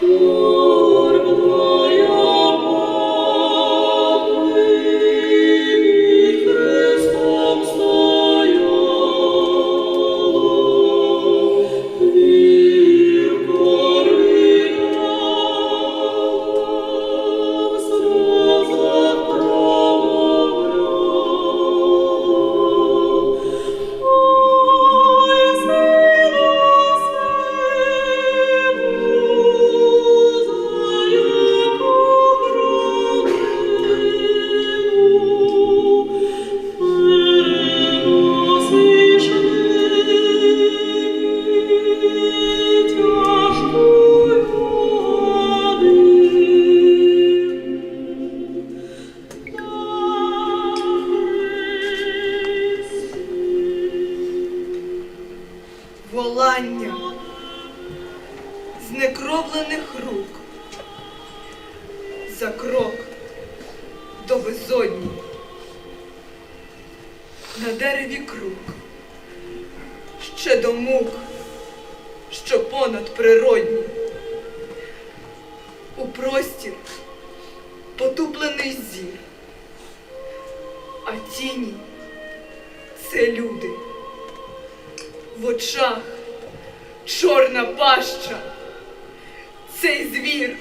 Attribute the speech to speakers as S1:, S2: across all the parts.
S1: Música волання знекровлених рук за крок до безодні. На дереві круг, ще до мук, що понад природні. У простір потуплений зір, а тіні це люди в очах чорна паща. Цей звір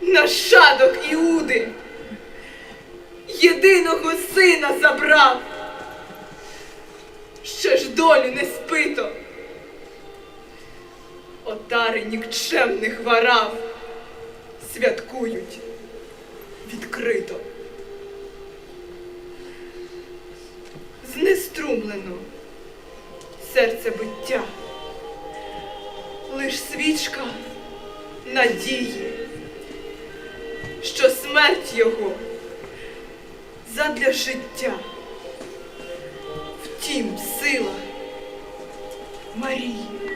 S1: нащадок Іуди. Єдиного сина забрав. Ще ж долю не спито. Отари нікчемних варав святкують відкрито. Знеструмлено серце биття, лиш свічка надії, що смерть його задля життя. Втім, сила Марії.